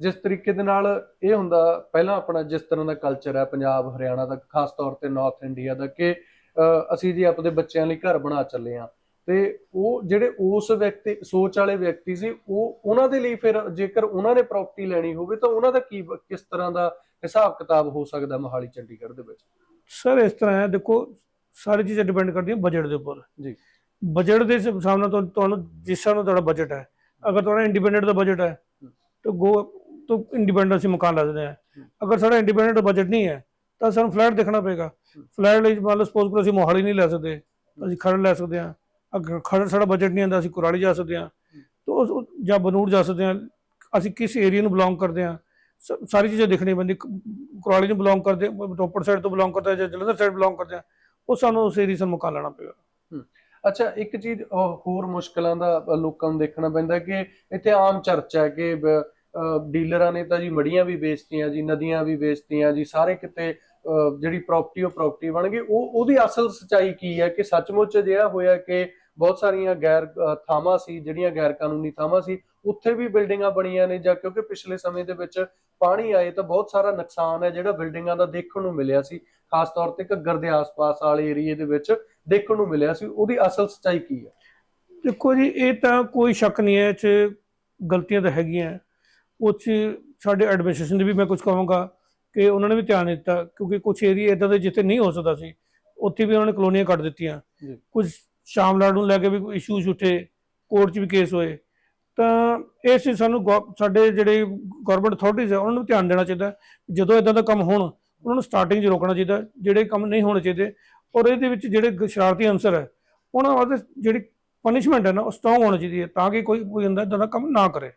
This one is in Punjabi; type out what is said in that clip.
ਜਿਸ ਤਰੀਕੇ ਦੇ ਨਾਲ ਇਹ ਹੁੰਦਾ ਪਹਿਲਾਂ ਆਪਣਾ ਜਿਸ ਤਰ੍ਹਾਂ ਦਾ ਕਲਚਰ ਹੈ ਪੰਜਾਬ ਹਰਿਆਣਾ ਦਾ ਖਾਸ ਤੌਰ ਤੇ ਨਾਰਥ ਇੰਡੀਆ ਦਾ ਕਿ ਅਸੀਂ ਜੀ ਆਪਣੇ ਬੱਚਿਆਂ ਲਈ ਘਰ ਬਣਾ ਚੱਲੇ ਆ ਤੇ ਉਹ ਜਿਹੜੇ ਉਸ ਵਿਅਕਤੀ ਸੋਚ ਵਾਲੇ ਵਿਅਕਤੀ ਸੀ ਉਹ ਉਹਨਾਂ ਦੇ ਲਈ ਫਿਰ ਜੇਕਰ ਉਹਨਾਂ ਨੇ ਪ੍ਰਾਪਰਟੀ ਲੈਣੀ ਹੋਵੇ ਤਾਂ ਉਹਨਾਂ ਦਾ ਕੀ ਕਿਸ ਤਰ੍ਹਾਂ ਦਾ ਹਿਸਾਬ ਕਿਤਾਬ ਹੋ ਸਕਦਾ ਮੋਹਾਲੀ ਚੰਡੀਗੜ੍ਹ ਦੇ ਵਿੱਚ? ਸਰ ਇਸ ਤਰ੍ਹਾਂ ਹੈ ਦੇਖੋ ਸਾਰੀ ਚੀਜ਼ਾਂ ਡਿਪੈਂਡ ਕਰਦੀਆਂ ਬਜਟ ਦੇ ਉੱਪਰ। ਜੀ। ਬਜਟ ਦੇ ਹਿਸਾਬ ਨਾਲ ਤੁਹਾਨੂੰ- ਤੁਹਾਨੂੰ ਜਿਸ ਹਿਸਾਬ ਨਾਲ ਤੁਹਾਡਾ ਬਜਟ ਹੈ ਅਗਰ ਤੁਹਾਡਾ ਇੰਡੀਪੈਂਡੈਂਟ ਦਾ ਬਜਟ ਹੈ ਤਾਂ ਗੋ ਤਾਂ ਇੰਡੀਪੈਂਡੈਂਟ ਅਸੀਂ ਮਕਾਨ ਲੈ ਸਕਦੇ ਹਾਂ। ਅਗਰ ਸਾਡਾ ਇੰਡੀਪੈਂਡੈਂਟ ਬਜਟ ਨਹੀਂ ਹੈ, ਤਾਂ ਸਾਨੂੰ ਫਲੈਟ ਦੇਖਣਾ ਪਏਗਾ। ਫਲੈਟ ਲਈ ਮੰਨ ਲਓ ਸਪੋਜ਼ ਕਰੋ ਅਸੀਂ ਮੋਹਾਲੀ ਨਹੀਂ ਲੈ ਸਕਦੇ ਅਸੀਂ ਖਰੜ ਲੈ ਸਕਦੇ ਹਾਂ। ਅਗਰ ਖਰੜ ਸਾਡਾ ਬਜਟ ਨਹੀਂ ਆਂਦਾ ਅਸੀਂ ਕੁਰਾਲੀ ਜਾ ਸਕਦੇ ਹਾਂ। ਤਾਂ ਜਾਂ ਬਨੂੜ ਜਾ ਸਕਦੇ ਹਾਂ। ਅਸੀਂ ਕਿਸ ਏਰੀਆ ਨੂੰ ਬਿਲੋਂਗ ਕਰਦੇ ਹਾਂ? ਸਾਰੀ ਚੀਜ਼ਾਂ ਦੇਖਣੀ ਪੈਂਦੀ ਕੁਰਾਲੀ ਨੂੰ ਬਿਲੋਂਗ ਕਰਦੇ ਰੋਪੜ ਸਾਈਡ ਤੋਂ ਬਿਲੋਂਗ ਕਰਦੇ ਹਾਂ ਜਾਂ ਜਲੰਧਰ ਸਾਈਡ ਬਿਲੋਂਗ ਕਰਦੇ ਹਾਂ, ਉਹ ਸਾਨੂੰ ਉਸ ਏਰੀਆ ਨੂੰ ਮਕਾਨ ਲੈਣਾ ਪਏਗਾ। ਅੱਛਾ, ਇੱਕ ਚੀਜ਼ ਹੋਰ ਮੁਸ਼ਕਲਾਂ ਦਾ ਲੋਕਾਂ ਨੂੰ ਦੇਖਣਾ ਪੈਂਦਾ ਕਿ ਇੱਥੇ ਆਮ ਚਰਚਾ ਹੈ ਕਿ ਡੀਲਰਾਂ ਨੇ ਤਾਂ ਜੀ ਮੜੀਆਂ ਵੀ ਵੇਚਤੀਆਂ ਜੀ, ਨਦੀਆਂ ਵੀ ਵੇਚਤੀਆਂ ਜੀ, ਸਾਰੇ ਕਿਤੇ ਜਿਹੜੀ ਪ੍ਰਾਪਰਟੀ ਉਹ ਪ੍ਰਾਪਰਟੀ ਬਣ ਗਈ। ਉਹ, ਉਹਦੀ ਅਸਲ ਸਚਾਈ ਕੀ ਹੈ ਕਿ ਸੱਚਮੁੱਚ ਜਿਹੜਾ ਹੋਇਆ ਕਿ ਬਹੁਤ ਸਾਰੀਆਂ ਗੈਰ ਥਾਵਾਂ ਸੀ ਜਿਹੜੀਆਂ ਗੈਰ ਕਾਨੂੰਨੀ ਥਾਵਾਂ ਸੀ ਉੱਥੇ ਵੀ ਬਿਲਡਿੰਗਾਂ ਬਣੀਆਂ ਨੇ ਜਾਂ ਕਿਉਂਕਿ ਪਿਛਲੇ ਸਮੇਂ ਦੇ ਵਿੱਚ ਪਾਣੀ ਆਏ ਤਾਂ ਬਹੁਤ ਸਾਰਾ ਨੁਕਸਾਨ ਹੈ ਜਿਹੜਾ ਬਿਲਡਿੰਗਾਂ ਦਾ ਦੇਖਣ ਨੂੰ ਮਿਲਿਆ ਸੀ ਖਾਸ ਤੌਰ ਤੇ ਘੱਗਰ ਦੇ ਆਸ-ਪਾਸ ਵਾਲੇ ਏਰੀਏ ਦੇ ਵਿੱਚ ਦੇਖਣ ਨੂੰ ਮਿਲਿਆ ਸੀ ਉਹਦੀ ਅਸਲ ਸਚਾਈ ਕੀ ਹੈ? ਦੇਖੋ ਜੀ ਇਹ ਤਾਂ ਕੋਈ ਸ਼ੱਕ ਨਹੀਂ ਹੈ 'ਚ ਗਲਤੀਆਂ ਤਾਂ ਹੈਗੀਆਂ ਉਹ 'ਚ ਸਾਡੇ ਐਡਮਿਨਿਸਟ੍ਰੇਸ਼ਨ ਦੇ ਵੀ ਮੈਂ ਕੁਝ ਕਹਾਂਗਾ ਕਿ ਉਹਨਾਂ ਨੇ ਵੀ ਧਿਆਨ ਦਿੱਤਾ ਕਿਉਂਕਿ ਕੁਝ ਏਰੀਆ ਇਦਾਂ ਦੇ ਜਿੱਥੇ ਨਹੀਂ ਹੋ ਸਕਦਾ ਸੀ ਉੱਥੇ ਵੀ ਉਹਨਾਂ ਨੇ ਕਲੋਨੀਆਂ ਕੱਢ ਦਿੱਤੀਆਂ। ਕੁਝ ਸ਼ਾਮਲਾਟ ਨੂੰ ਲੈ ਕੇ ਵੀ ਕੋਈ ਇਸ਼ੂਜ਼ ਉੱਠੇ ਕੋਰਟ 'ਚ ਵੀ ਕੇਸ ਹੋਏ, ਤਾਂ ਇਹ ਸੀ ਸਾਨੂੰ ਗੌ- ਸਾਡੇ ਜਿਹੜੇ ਗਵਰਨਮੈਂਟ ਅਥਾਰਟੀਜ਼ ਹੈ ਉਹਨਾਂ ਨੂੰ ਧਿਆਨ ਦੇਣਾ ਚਾਹੀਦਾ ਜਦੋਂ ਇਦਾਂ ਦਾ ਕੰਮ ਹੋਣ, ਉਹਨਾਂ ਨੂੰ ਸਟਾਰਟਿੰਗ 'ਚ ਰੋਕਣਾ ਚਾਹੀਦਾ ਜਿਹੜੇ ਕੰਮ ਨਹੀਂ ਹੋਣੇ ਚਾਹੀਦੇ, ਔਰ ਇਹਦੇ ਵਿੱਚ ਜਿਹੜੇ ਸ਼ਰਾਰਤੀ ਅੰਸਰ ਹੈ, ਉਹਨਾਂ ਵਾਸਤੇ ਜਿਹੜੀ ਪਨਿਸ਼ਮੈਂਟ ਹੈ ਨਾ, ਉਹ ਸਟਰੋਂਗ ਹੋਣੀ ਚਾਹੀਦੀ ਹੈ, ਤਾਂ ਕਿ ਕੋਈ ਕੋਈ ਹੁੰਦਾ ਇਦਾਂ ਦਾ ਕੰਮ ਨਾ ਕਰੇ।